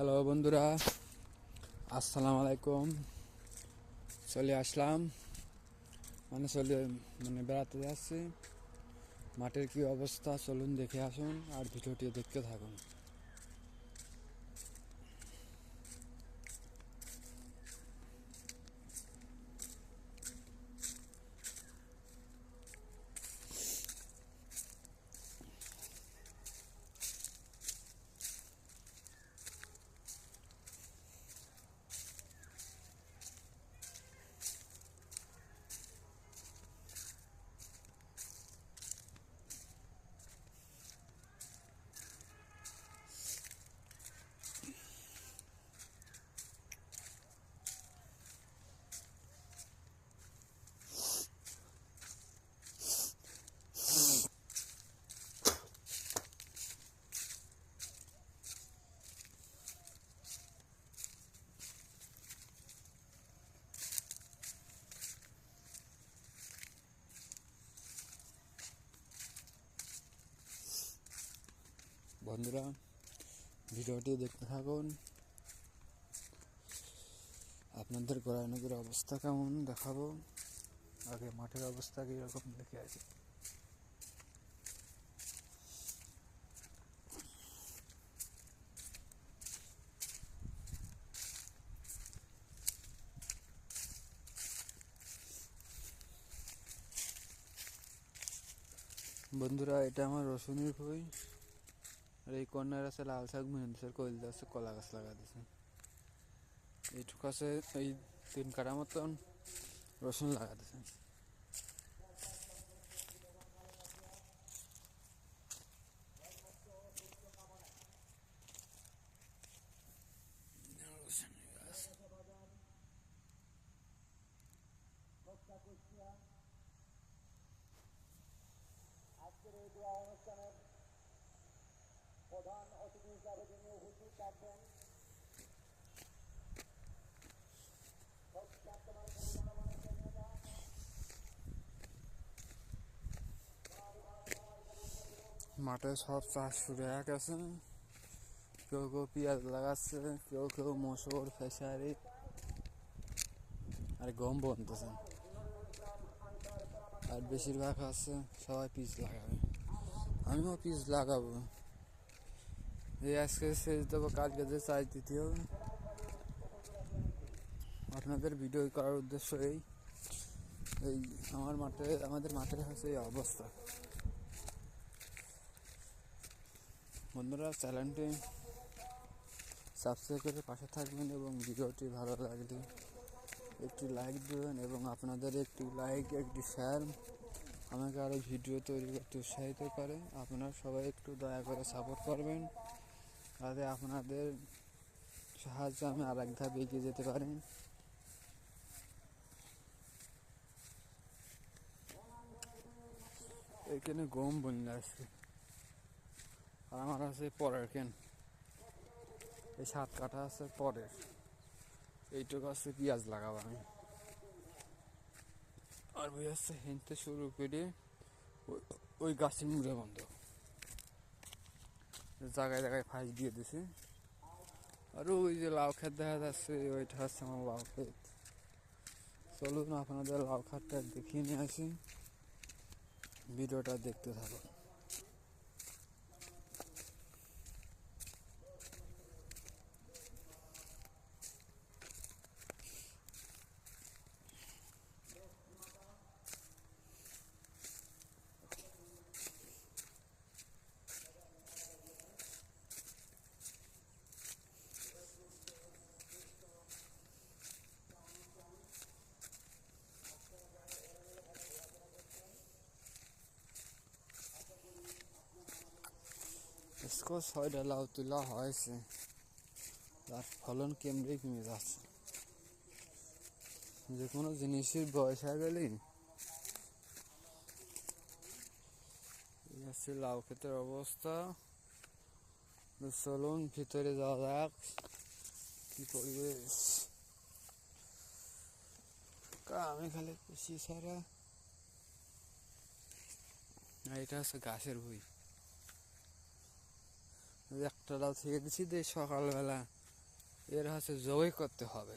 Hello বন্ধুরা, আসসালামু আলাইকুম। চলে আসলাম। মানে চলে মানে বেড়াতে যাচ্ছি। মাঠের কি অবস্থা? চলুন দেখে আসুন আর ভিডিওটি দেখতে থাকুন। বন্ধুরা, ভিডিওটি দেখতে থাকুন। আপনাদের গোড়ানগরের অবস্থা কেমন দেখাবো? আগে মাঠের অবস্থা কীরকম দেখে আছে বন্ধুরা, এটা আমার রসুনের বই আর এই কর্নার আছে লাল শাক মেহেন্দিসের কইল আছে কলা গাছ লাগা দিছে এইটুকু আছে এই তিন কাটা মতন রসুন লাগা দিছে প্রধান অতিথি হিসাবে যিনি উপস্থিত থাকবেন মাঠে সব চাষ শুরু হয়ে গেছে। কেউ কেউ পেঁয়াজ লাগাচ্ছে, কেউ কেউ মসুর ফেসারি আর গম বনতেছে। আর বেশিরভাগ আছে, সবাই পিস লাগাবে। আমিও পিস লাগাবো। এই আজকে সেচ দেবো কালকে যে চার্জ দিতে আপনাদের ভিডিও করার উদ্দেশ্য এই এই আমার মাঠে আমাদের মাঠের হচ্ছে এই অবস্থা বন্ধুরা চ্যানেলটি সাবস্ক্রাইব করে পাশে থাকবেন এবং ভিডিওটি ভালো লাগলে একটি লাইক দেবেন এবং আপনাদের একটি লাইক একটি শেয়ার আমাকে আরও ভিডিও তৈরি করতে উৎসাহিত করে আপনারা সবাই একটু দয়া করে সাপোর্ট করবেন যাতে আপনাদের সাহায্যে আমি আর এক ধাপ এগিয়ে যেতে পারি। এখানে গম বন্যা আসছে আর আমার আছে পরের কেন। এই সাত কাঠা আছে পরের। এইটুকু আছে পেঁয়াজ লাগাবো আমি। আর বই আছে হেনতে শুরু করে ওই- ওই গাছের মুড়ে বন্ধ। জায়গায় জায়গায় ফাঁস দিয়ে দিছে। আর ওই যে লাউ খেত দেখা যাচ্ছে, ওইটা হচ্ছে আমার লাউ ক্ষেত। চলুন আপনাদের লাউ খাতটা দেখিয়ে নিয়ে আসি। ভিডিওটা দেখতে থাকুন। মাত্র ছয়টা লাউ তোলা হয়েছে তার ফলন কেমড়ে কমে যাচ্ছে যে কোনো জিনিসের বয়স হয়ে গেলেই হচ্ছে লাউ ক্ষেতের অবস্থা। চলুন ভিতরে যাওয়া যাক, কি পরিবেশ আমি খালি খুশি ছাড়া এটা হচ্ছে গাছের ভুঁই। একটা ডাল থেকে দিছি দিয়ে সকালবেলা। এর হচ্ছে জবাই করতে হবে।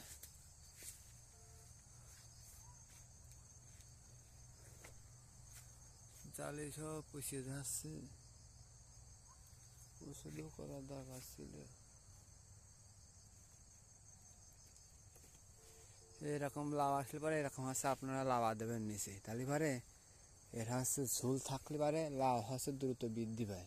জালে সব পুষিয়ে যাচ্ছে ওষুধও করার দরকার ছিল। এরকম লাভ আসলে পরে, এরকম হচ্ছে আপনারা লাভা দেবেন নিচে। তাহলে পারে এর হচ্ছে ঝুল থাকলে পারে লাভ হচ্ছে দ্রুত বৃদ্ধি পায়।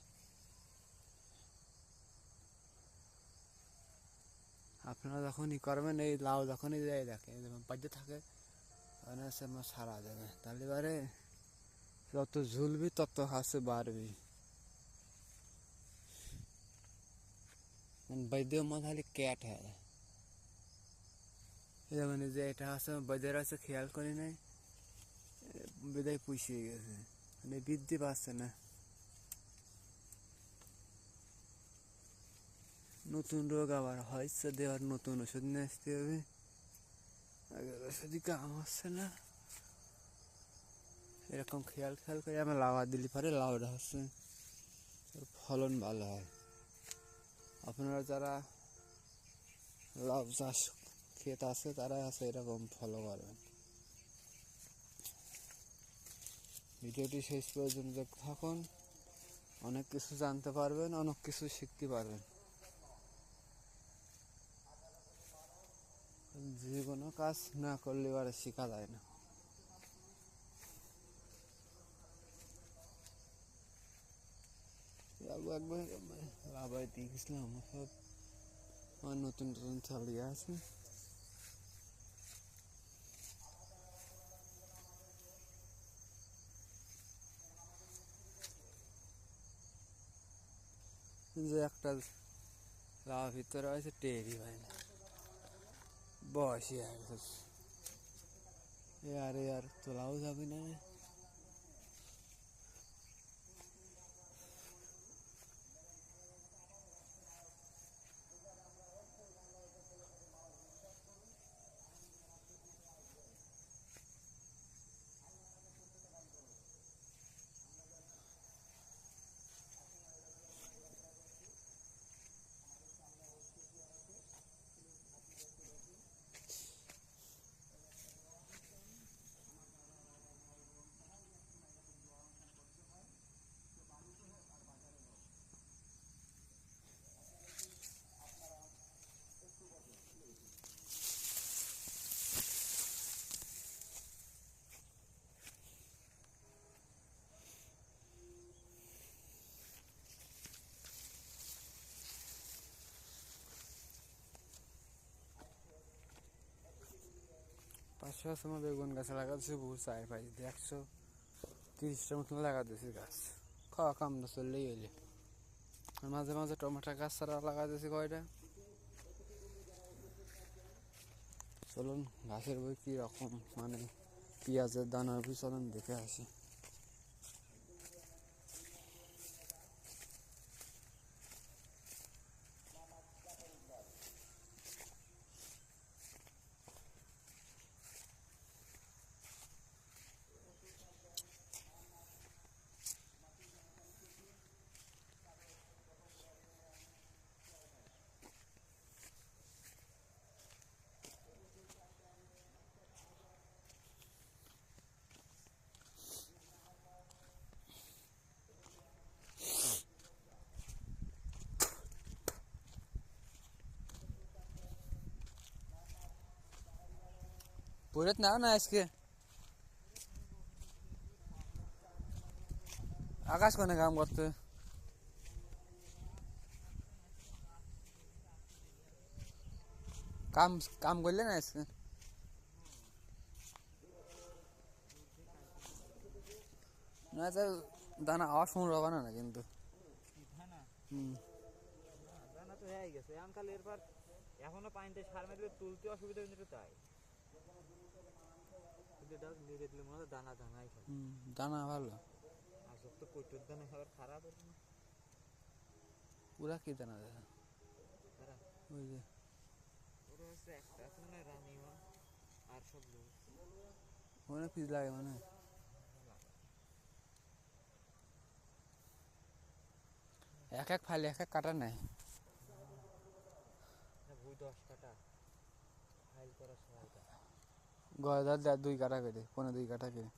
আপনারা যখনই করবেন, এই লাউ যখনই যায় দেখে যেমন বাজে থাকে হচ্ছে আমার সারা যাবে তাহলে পারে যত ঝুলবি, তত হচ্ছে বাড়বি। বৈদ্য মাথালে ক্যাট হয়। এটা মানে যে এটা আছে বৈদ্যের আছে খেয়াল করি নাই বিদায় পুষিয়ে গেছে। মানে বৃদ্ধি পাচ্ছে না। নতুন রোগ আবার হয়েছে দেওয়ার নতুন ওষুধ নিয়ে আসতে হবে। আগের ওষুধই কাম হচ্ছে না। এরকম খেয়াল খেয়াল করে আমরা লাভা দিলে পরে লাউটা হচ্ছে। ফলন ভালো হয়। আপনারা যারা লাভ চাষ ক্ষেত আছে তারা আছে, এরকম ফলো করবেন। ভিডিওটি শেষ পর্যন্ত থাকুন। অনেক কিছু জানতে পারবেন, অনেক কিছু শিখতে পারবেন যে কোনো কাজ না করলে আর শেখা যায় না যাব একবার লাভাই দিয়ে গেছিলাম সব আমার নতুন নতুন চালিয়ে আছে যে একটা লাভ ভিতরে আছে টেরি হয় না বয়সী আর এ আর এ আর তোলাও পাঁচশো বেগুন গাছ লাগাচ্ছি, বহু চার পাঁচ দিয়ে একশো তিরিশটা মতন লাগা দিয়েছি গাছ। খাওয়া কাম না চললেই এলে আর মাঝে মাঝে টমেটো গাছ ছাড়া লাগা দিয়েছি কয়টা? চলুন, গাছের বই কী রকম মানে পেঁয়াজের দানার বই চলুন দেখে আসি। পুরত না না আজকে আকাশ কোনে কাম করতে কাম কাম করলে না আজকে না তো দানা আওয়াজ শুন রবা না কিন্তু দানা তো হয়ে গেছে এখন খালি এরপর এখনও পানিতে সার মেরে তুলতে অসুবিধা কিন্তু তাই কিন্তু এটা মেরে দিলে মনে হয় দানা দানাই খাবে দানা ভালো। আর সব তো কচুর দানা খাবার খারাপ হতো কি দানা দেখা ওই যে। ওরা হচ্ছে একটা আছে মানে রানিমা আর সব লোক। অনেক পিস লাগে মানে এক এক ফাইলে এক এক কাটা নেয়। দশ কাটা। ফাইল করার সময়টা গয়দার দেড় দুই কাঠা করে পনেরো দুই কাঠা করে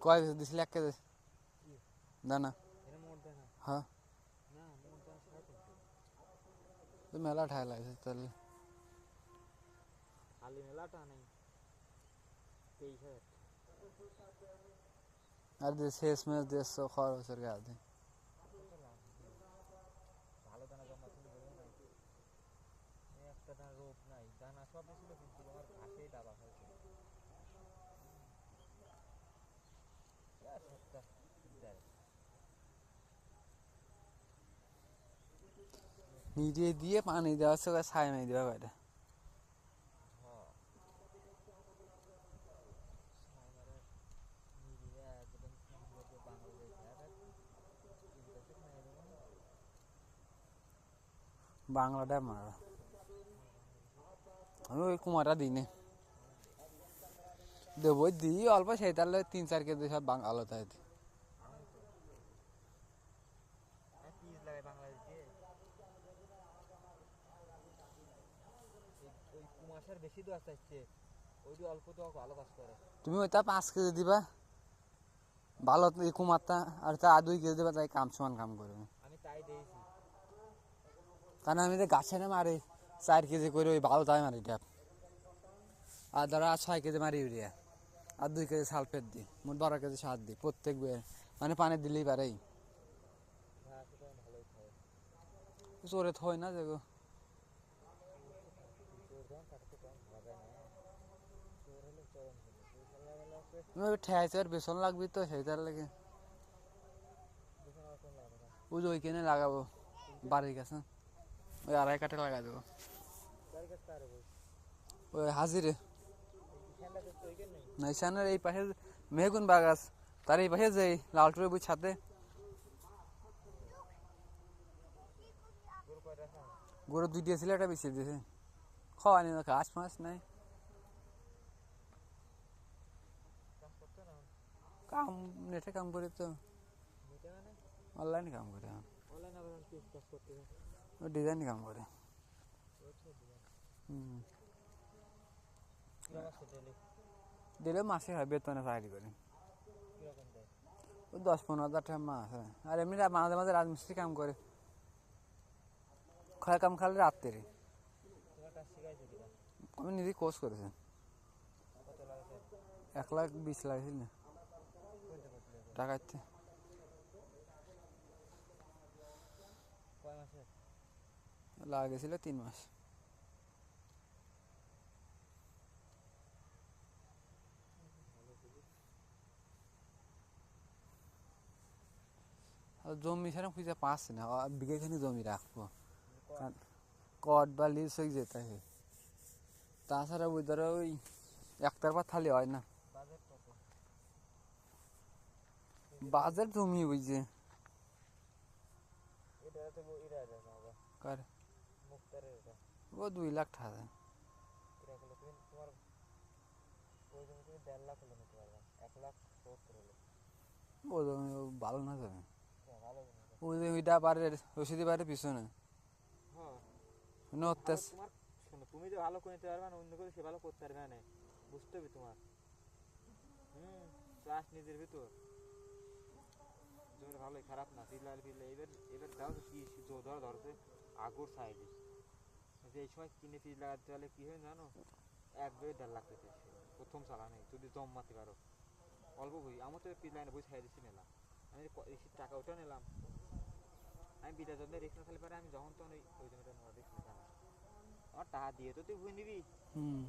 কয় কেজি দিছিল এক কেজি কি? দানা এটা মোট দেয় না হ্যাঁ না মোট দেয় সাড়ে তিনশো তো মেলা ঠায় লাগছে তাহলে আলি মেলাটা নেই তেইশ হাজার আর যে শেষ মেশ দেড়শো খরচের গাছে ভালো দানা জমা ছিল বলেও নাই এই একটা দানা রোগ নাই দানা সব ছিল কিন্তু আমার ঘাসেই দাবা হয়েছে সপ্তাহ দেয় নিজে দিয়ে পানি দেওয়া হচ্ছে ওকে ছাই মাই দেওয়া কয়টা হ্যাঁ সাইমারের নিরিয়া একদম সুন্দর করে বাংলাদেশ আর চিন্তা নাই দেবো না বাংলাটা মারা। আমি ওই কুমারটা দিই নে দিই, অল্প সেই তাহলে তিন চার কেজি সব বাং আলো তাই আমি তো আমি পিস লাগাই বাংলাদেশ দিয়ে এই- ওই কুমাশার বেশি দোয়া চাইছে ওইটি অল্প তো ভালো কাজ করে। তুমি ওইটা পাঁচ কেজি দিবা ভালো কুমারটা আর তা দুই কেজি দিবা তাই কাম সমান কাম করবে। আমি তাই দিয়েছি। কারণ আমি গাছে না মারি চার কেজি করে ওই ভালো তাই মারি ট্যাপ আর ধরো ছয় কেজি মারি ইউরিয়া আর দুই কেজি সালফেট দিই মোট বারো কেজি সার দিই প্রত্যেক মানে পানি দিলেই পারেই তো চোরে থই না দেখো চোর যখন কাটতে তখন ভাবা যায় না চোর হলে চরম হলো চোর খেলাবেলা আছে তুমি ওই ঠেয়াইছে আর বেসন লাগবি তো সেইটার লাগে দুশো টাকা কম লাগবে না ওই যে ওইখানে লাগাবো বাড়ির কাছে ওই আড়াই কাঠে লাগাই দেবো তার কাছে তার বই ওই হাজিরে এখানটা তো ওইখানে নেই নাইশানের এই পাশে মেহগুন বাগাস তার এই পাশে যে লালটুরের বুঝ ছাদে গরু কয়টা খায় গরু দুই দিয়েছিল একটা বেশি দিয়েছে খাওয়ানি না ঘাস মাছ নাই কাজ করতে না কাম নেটে কাম করি তো। অনলাইনে কাম করে করতে হয় ডিজাইন কাম করে। দিলে মাসে হয় বেতনে চাকরি করে। দশ পনেরো হাজার টাকা মাস হয়। আর এমনি মাঝে মাঝে রাজমিস্ত্রি কাম করে। খয় কাম খালে রাত্রে আমি নিজে কোর্স করেছি। এক লাখ বিশ লাগছিল না মাসে লাগেছিল তিন মাস। জমি সেরকম খুঁজে পাচ্ছি না বিঘেখানি জমি রাখব। কট বা লিজ হয়ে যেতে তাছাড়া ওই ধরো ওই একটার পর থালি হয় না বাজেট কত বাজার জমি ওই যে। কার? ও দুই লাখ টাকা। তুমি তুমি ও ভালো না যাবে হ্যাঁ, ভালো জমি। এটা। ওই জমিটা পারে রশিদি পারে পিছনে। হ্যাঁ। নত্যাস শোনো তুমি যে ভালো করে নিতে পারবে না অন্য কেউ সে ভালো করতে পারবে না। বুঝতে হবে তোমার। হুম নিজের ভিতর। জমিটা ভালোই খারাপ না পিলার পিলে এবার এবার দাও তো কি ধর ধরছে আগর সাইজে এই সময় কিনে পিস লাগাতে হলে কি হয় জানো? এক বই দেড় লাখ পেতে প্রথম চালানে যদি জম মারতে পারো। অল্প বই আমার তো পিস লাইনে বই ছাই দিচ্ছি নিলাম আমি টাকা ওটা নিলাম। আমি বিটা জন্য রিক্স না পারে আমি যখন তখন ওই জমিটা নেওয়ার রিক্স নিতাম আমার টাকা দিয়ে তো তুই বই নিবি।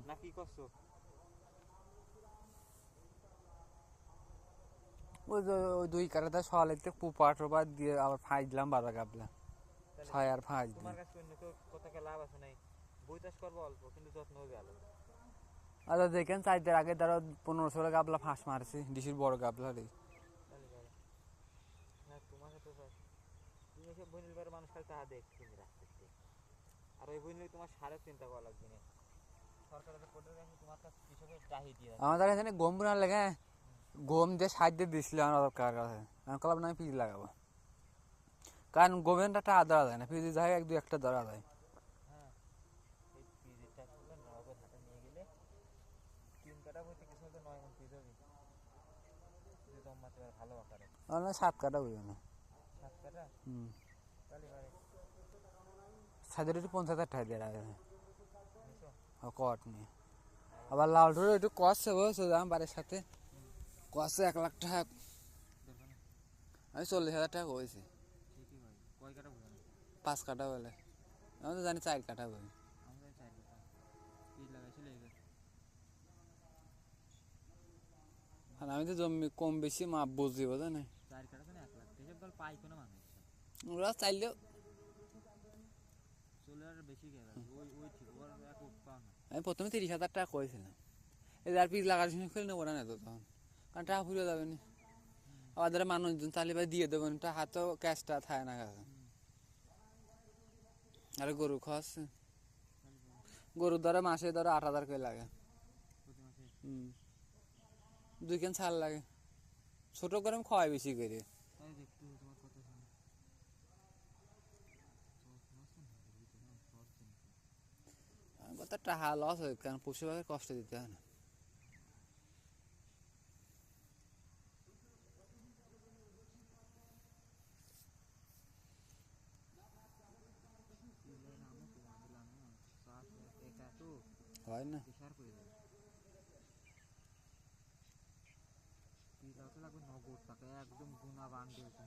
না কি করছ? ওই ওই দুই কাটাতে সকালে পুপা টোপা দিয়ে আবার ফাঁস দিলাম বাধা কাপলাম তাহলে ছাই আর ফাঁস তোমার দিলাম লাভ আছে নাই? বই চাষ করব অল্প কিন্তু যত্ন হবে আচ্ছা দেখেন চাইতে আগে ধরো পনেরো ষোলো গাবলা ফাঁস মারছি ডিসির বড় গাবলা রে তাহলে ভালো। না তোমাকে তো স্যার তুমি এসব বই নিলে মানুষ খালি টাকা দেখ তুমি রাখতে আর ওই বই নিলে তোমার সারে চিন্তা করা লাগবে না। সরকারের তোমার কাছে কৃষকের চাহিদা। আমাদের এখানে গম বোনার লেগে গম দিয়ে সাইড দিয়ে দিছিল আমার কার কাছে। আমি কলাম না, আমি পিস লাগাবো। কারণ গোবেনটা টাকা ধরা যায় না পিজি যায় এক দু একটা ধরা যায় পিজ সাত কাটা বুঝবে না। সাদের একটু পঞ্চাশ হাজার টাকা দিয়ে নিশো কট নিয়ে। আবার লাল ঠোঁট একটু কষছে বলছে দাম বাড়ির সাথে। কষছে এক লাখ টাকা। আমি চল্লিশ হাজার টাকা বুঝানো পাঁচ কাটা বলে। আমি তো জানি চার কাটা বলে। আমি তো জমি কম বেশি মাপ বুঝি বোঝে না ওরা চাইলেও আমি প্রথমে তিরিশ হাজার টাকা করেছিলাম এই আর পিস লাগার সময় খুলে নেব না তো তখন। কারণ টাকা ফুরিয়ে যাবে না। আবার ধরে মানুষজন চালিয়ে ভাই দিয়ে দেবেন। টাকা তো ক্যাশটা থাকে না কাছে আর গরু খাওয়াচ্ছে। গরুর ধরে মাসে ধরে আট হাজার করে লাগে। হুম। দুই কেন ছাড় লাগে। ছোট করে আমি খাওয়াই বেশি করে। কথা টাকা লস হয় কারণ পশু পাখির কষ্ট দিতে হয় না হয় না প্রেশার করে দেবে পিলাও তো লাগবে নগদ টাকা একদম গুনা বান্ডেল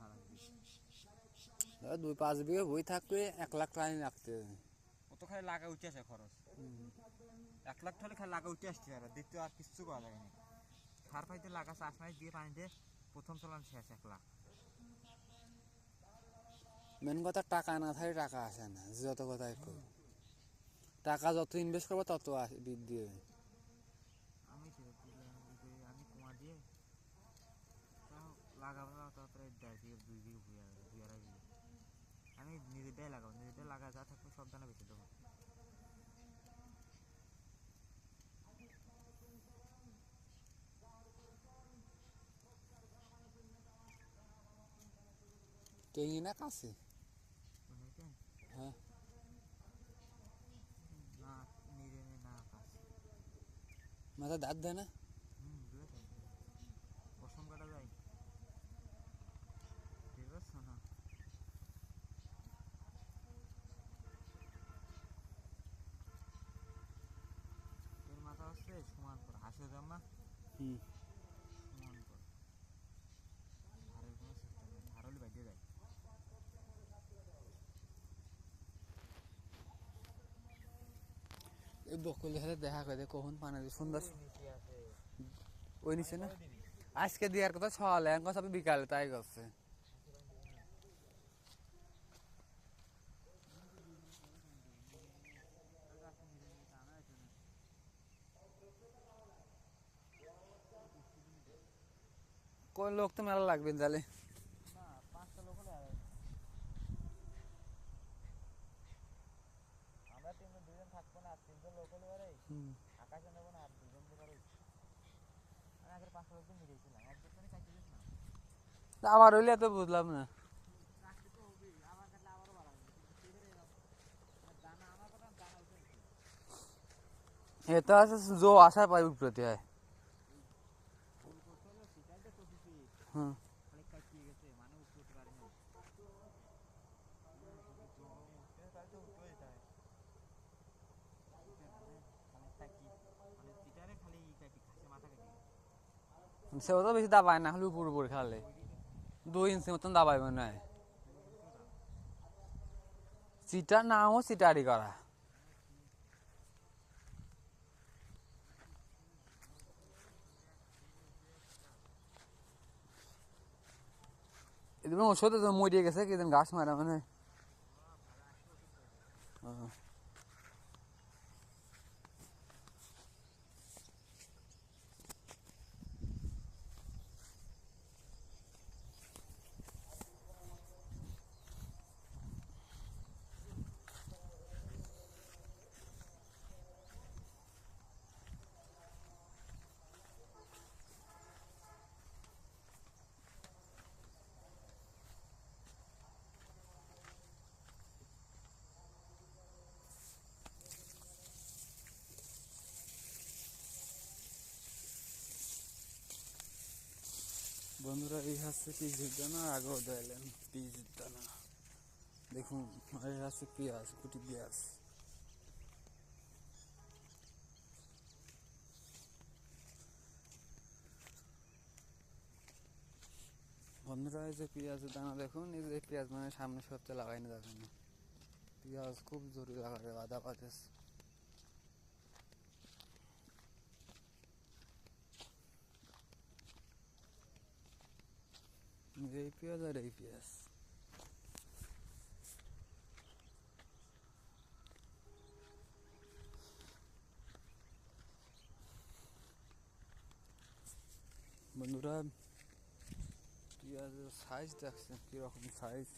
হারা ধরো দুই পাঁচ বিঘে বই থাকবে এক লাখ টাকা রাখতে হবে ও তো খালি লাগা উঠে আসে খরচ এক লাখ টাকা খালি লাগা উঠে আসছে আর দ্বিতীয় আর কিচ্ছু করা যায় না সার পাইতে লাগা চাষ মাস দিয়ে পানি দিয়ে প্রথম চালান শেষ এক লাখ মেন কথা টাকা না থাকলে টাকা আসে না যত কথাই কই টাকা যত ইনভেস্ট করব তত বৃদ্ধি হবে। আমি আমি কুয়া দিয়ে লাগাবো না তাও প্রায় দেড় বিঘে দুই বিঘে ভুয়ে দুই আড়াই বিঘে আমি নিজেরটাই লাগাবো নিজেরটাই লাগা যা থাকবে সব দানা বেঁচে দেবো। টেঙ্গি না কাছে বুঝেছেন হ্যাঁ না নিজে না কাজ মাথা দাঁত দেয় না? পশম কাটা যায় ঠিক আছে না এর মাথা হচ্ছে সমান হাসে জামা হুম সমান কর ধারের কোনো সিস্টেম নেই ধার হলে বাইরে যায় এই বকুলের সাথে দেখা করে কখন পানি দিবে সুন্দর নিচে আছে ওই নিচে না? আজকে দেওয়ার কথা, সকালে এখন সব বিকালে তাই করছে। কোন লোক তো মেলা লাগবে তাহলে না পাঁচটা লোক হলে আর আমরা তিনজন দুজন থাকব না আর তিনজন লোক হলে পারে আকাশে নেব না আর দুজন আমি আগের চাইতে আমার হইলে তো বুঝলাম না। এরকম মানে। এটা আছে জো আশা পাই প্রতি হয় ভুল করতে হলো সেটাই তো করতেছি হুম খালি কাটিয়ে গেছে মানে উঠতে উঠতে পারি না উঠতে পারলে তো উঠতে যেতে হয় খালি কাটি মানে যেটারে খালি ই কাটি খাসে মাথা কাটি সেও তো বেশি দাবায় না হলে উপর উপর খালে। দুই ইঞ্চি মতন দাবাই মনে হয়। সিটার নামও সিটারি করা। এদিকে ওষুধ মরিয়ে গেছে কি গাছ মারা মানে বন্ধুরা, এই হচ্ছে পিসের দানা আগেও দিলেন পিসের দানা দেখুন, এই হচ্ছে পেঁয়াজ কুটি পেঁয়াজ বন্ধুরা, এই যে পেঁয়াজের দানা দেখুন, এই যে পেঁয়াজ মানে সামনে সপ্তাহে লাগাইনি দেখুন। পেঁয়াজ খুব জরুরি লাগাবে বাধা বাতাস এই পেঁয়াজ আর এই পেঁয়াজ বন্ধুরা পেঁয়াজের সাইজ দেখছেন কীরকম সাইজ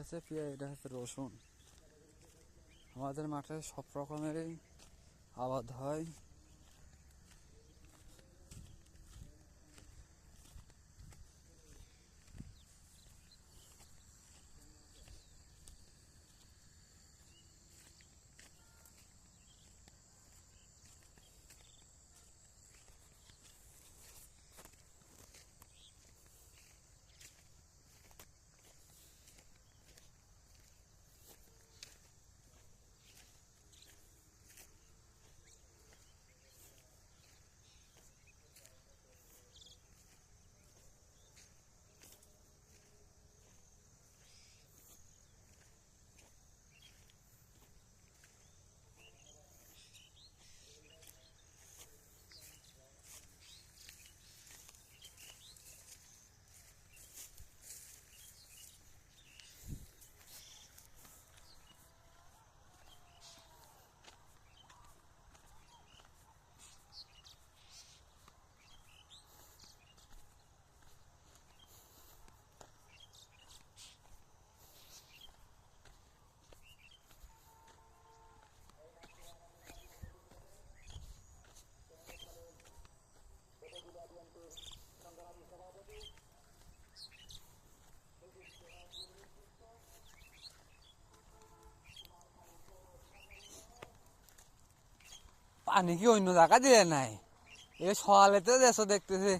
হচ্ছে পেঁয়াজ এটা হচ্ছে রসুন। আমাদের মাঠে সব রকমেরই আবাদ হয়। পানি কি অন্য জায়গা দিয়ে নাই। এ সকালে তো দেশো দেখতেছে।